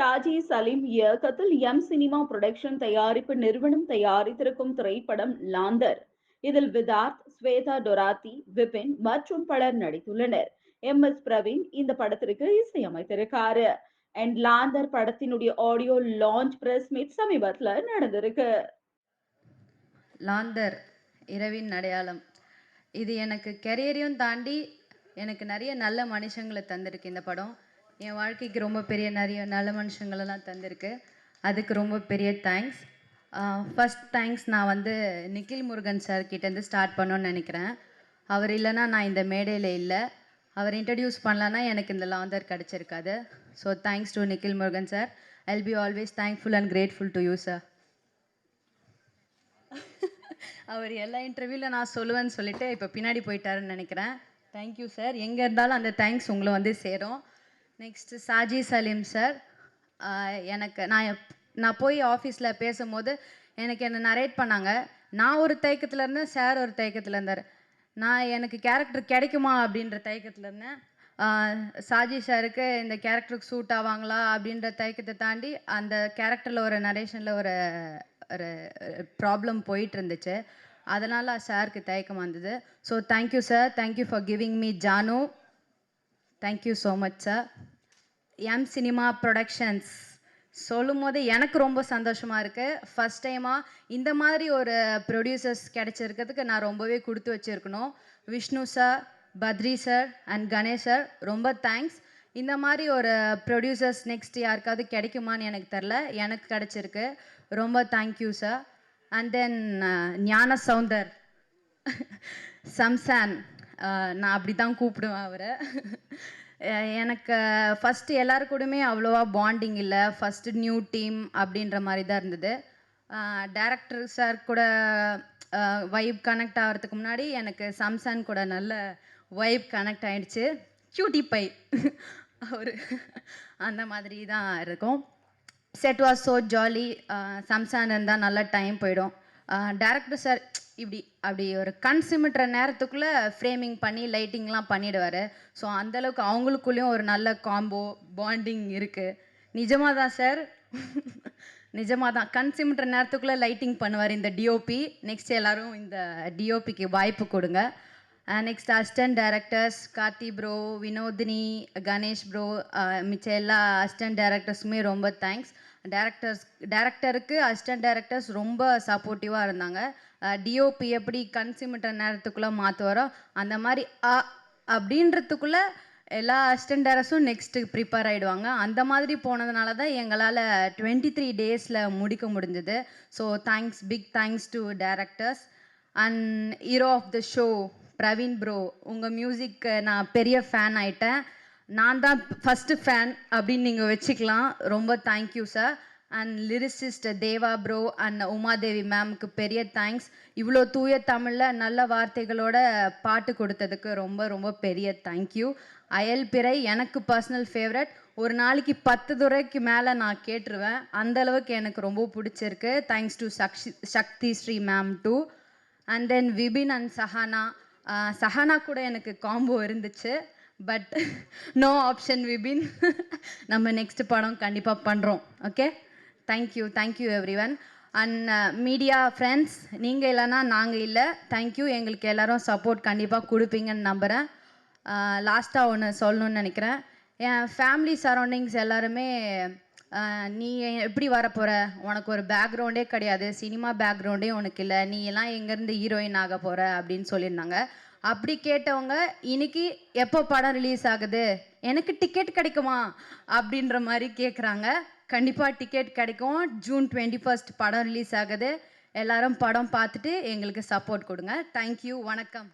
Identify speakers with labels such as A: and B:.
A: ஷாஜி சலீம் இயக்கத்தில் M cinema production தயாரிப்பு நிறுவனம் தயாரித்திருக்கும் திரைப்படம் லாந்தர். இதில் விதார்த் ஸ்வேதா டொராத்தி விபின் மற்றும் பலர் நடித்துள்ளனர். எம் எஸ் பிரவீன் இந்த படத்திற்கு இசையமைத்திருக்காரு. அண்ட் லாந்தர் படத்தினுடைய ஆடியோ லான்ச் பிரஸ் மீட் சமீபத்தில் நடந்திருக்கு.
B: லாந்தர் இரவின் அடையாளம். இது எனக்கு கெரியரையும் தாண்டி எனக்கு நிறைய நல்ல மனுஷங்களை தந்திருக்கு இந்த படம். என் வாழ்க்கைக்கு ரொம்ப பெரிய நிறைய நல்ல மனுஷங்களெல்லாம் தந்திருக்கு. அதுக்கு ரொம்ப பெரிய தேங்க்ஸ் ஃபஸ்ட் தேங்க்ஸ் நான் வந்து நிக்கில் முருகன் சார் கிட்டேருந்து ஸ்டார்ட் பண்ணணும்னு நினைக்கிறேன். அவர் இல்லைன்னா நான் இந்த மேடையில் இல்லை. அவர் இன்ட்ரடியூஸ் பண்ணலன்னா எனக்கு இந்த Laandhar கிடச்சிருக்காது. So thanks to Nikhil Murugan sir I'll be always thankful and grateful to you sir அவர் எல்லா இன்டர்வியூவில் நான் சொல்லுவேன்னு சொல்லிட்டு இப்போ பின்னாடி போயிட்டாருன்னு நினைக்கிறேன். தேங்க்யூ சார் எங்கே இருந்தாலும் அந்த தேங்க்ஸ் உங்களை வந்து சேரும். நெக்ஸ்ட்டு சாஜி சலீம் சார் எனக்கு நான் நான் போய் ஆஃபீஸில் பேசும்போது எனக்கு என்னை நரேட் பண்ணாங்க நான் ஒரு தயக்கத்தில் இருந்தேன் சார் ஒரு தயக்கத்தில் இருந்தார். நான் எனக்கு கேரக்டர் கிடைக்குமா? அப்படின்ற தயக்கத்தில் இருந்தேன். சாஜி சாருக்கு இந்த கேரக்டருக்கு சூட் ஆவாங்களா? அப்படின்ற தயக்கத்தை தாண்டி அந்த கேரக்டரில் ஒரு நரேஷனில் ஒரு ஒரு ப்ராப்ளம் போயிட்டு இருந்துச்சு. அதனால் சாருக்கு தயக்கம் வந்தது. So thank you sir thank you for giving me Janu thank you so much sir M cinema productions சொல்லும் போது எனக்கு ரொம்ப சந்தோஷமாக இருக்குது ஃபஸ்ட் டைமாக இந்த மாதிரி ஒரு ப்ரொடியூசர்ஸ் கிடைச்சிருக்கிறதுக்கு நான் ரொம்பவே கொடுத்து வச்சுருக்கணும். Vishnu sir Badri sir and Ganesh sir ரொம்ப தேங்க்ஸ் இந்த மாதிரி ஒரு ப்ரொடியூசர்ஸ் நெக்ஸ்ட் யாருக்காவது கிடைக்குமான்னு எனக்கு தெரில எனக்கு கிடச்சிருக்கு. ரொம்ப தேங்க்யூ சார் அண்ட் தென் ஞான சவுந்தர் சம்சான். நான் அப்படி தான் கூப்பிடுவேன் அவரை. எனக்கு ஃபஸ்ட்டு எல்லாரு கூடயுமே அவ்வளோவா பாண்டிங் இல்லை. ஃபஸ்ட்டு நியூ டீம் அப்படின்ற மாதிரி தான் இருந்தது. டேரக்டர் சார் கூட வைப் கனெக்ட் ஆகிறதுக்கு முன்னாடி எனக்கு சம்சான் கூட நல்ல வைப் கனெக்ட் ஆகிடுச்சு கியூட்டி பை அவர் அந்த மாதிரி தான் இருக்கும். Set was so jolly Samson இருந்தால் நல்லா டைம் போயிடும். டேரக்டர் சார் இப்படி அப்படி ஒரு கண் சிமிட்டுற நேரத்துக்குள்ளே ஃப்ரேமிங் பண்ணி லைட்டிங்லாம் பண்ணிடுவார். ஸோ அந்தளவுக்கு அவங்களுக்குள்ளேயும் ஒரு நல்ல காம்போ பாண்டிங் இருக்குது நிஜமாக தான் சார் நிஜமாக தான் கண் சிமிட்டுற நேரத்துக்குள்ளே லைட்டிங் பண்ணுவார் இந்த டிஓபி நெக்ஸ்ட் எல்லாரும் இந்த டிஓபிக்கு வாய்ப்பு கொடுங்க. Next assistant directors Karthi bro Vinodhini Ganesh bro uh, மிச்ச எல்லா அசிஸ்டன்ட் டைரக்டர்ஸுமே ரொம்ப தேங்க்ஸ் டேரக்டர்ஸ் டேரக்டருக்கு அசிஸ்டன்ட் டேரக்டர்ஸ் ரொம்ப சப்போர்ட்டிவாக இருந்தாங்க. டிஓபி எப்படி கன்சியூமிட்ட நேரத்துக்குள்ளே மாற்றுவாரோ அந்த மாதிரி அ அப்படின்றதுக்குள்ளே எல்லா அசிஸ்டன்ட் டேரஸும் நெக்ஸ்ட்டு ப்ரிப்பேர் ஆகிடுவாங்க அந்த மாதிரி போனதுனால தான் எங்களால் டுவெண்ட்டி த்ரீ டேஸில் முடிக்க முடிஞ்சது. So thanks big thanks to directors and hero of the show Praveen bro உங்கள் மியூசிக்கு நான் பெரிய ஃபேன் ஆயிட்டேன். நான் தான் ஃபஸ்ட்டு ஃபேன் அப்படின்னு நீங்கள் வச்சுக்கலாம். ரொம்ப thank you sir and lyricist Deva bro and Umadevi மேம்க்கு பெரிய தேங்க்ஸ் இவ்வளோ தூய தமிழில் நல்ல வார்த்தைகளோட பாட்டு கொடுத்ததுக்கு ரொம்ப ரொம்ப பெரிய தேங்க்யூ அயல் பிறை எனக்கு பர்சனல் ஃபேவரட் ஒரு நாளைக்கு பத்து துறைக்கு மேலே நான் கேட்டுருவேன். அந்த அளவுக்கு எனக்கு ரொம்ப பிடிச்சிருக்கு. Thanks to Sakshi Sakthi Sri mam too and then Vipin and Sahana Sahana கூட எனக்கு காம்போ இருந்துச்சு. பட் நோ ஆப்ஷன் விபின் நம்ம நெக்ஸ்ட் படம் கண்டிப்பாக பண்ணுறோம் okay thank you thank you everyone and media friends நீங்கள் இல்லைன்னா நாங்கள் இல்லை. தேங்க்யூ எங்களுக்கு எல்லோரும் சப்போர்ட் கண்டிப்பாக கொடுப்பீங்கன்னு நம்புகிறேன் லாஸ்ட்டாக uh, ஒன்று சொல்லணும்னு நினைக்கிறேன். என் ஃபேமிலி சரௌண்டிங்ஸ் எல்லாருமே uh, நீ எப்படி வரப்போகிற உனக்கு ஒரு பேக்ரவுண்டே கிடையாது. சினிமா பேக்ரவுண்டே உனக்கு இல்லை. நீ எல்லாம் எங்கேருந்து ஹீரோயின் ஆக போகிற அப்படின்னு சொல்லியிருந்தாங்க. அப்படி கேட்டவங்க இன்னைக்கு எப்போ படம் ரிலீஸ் ஆகுது? எனக்கு டிக்கெட் கிடைக்குமா? அப்படின்ற மாதிரி கேட்குறாங்க கண்டிப்பாக டிக்கெட் கிடைக்கும். ஜூன் டுவெண்ட்டி ஃபர்ஸ்ட் படம் ரிலீஸ் ஆகுது. எல்லாரும் படம் பார்த்துட்டு எங்களுக்கு சப்போர்ட் கொடுங்க. தேங்க்யூ வணக்கம்.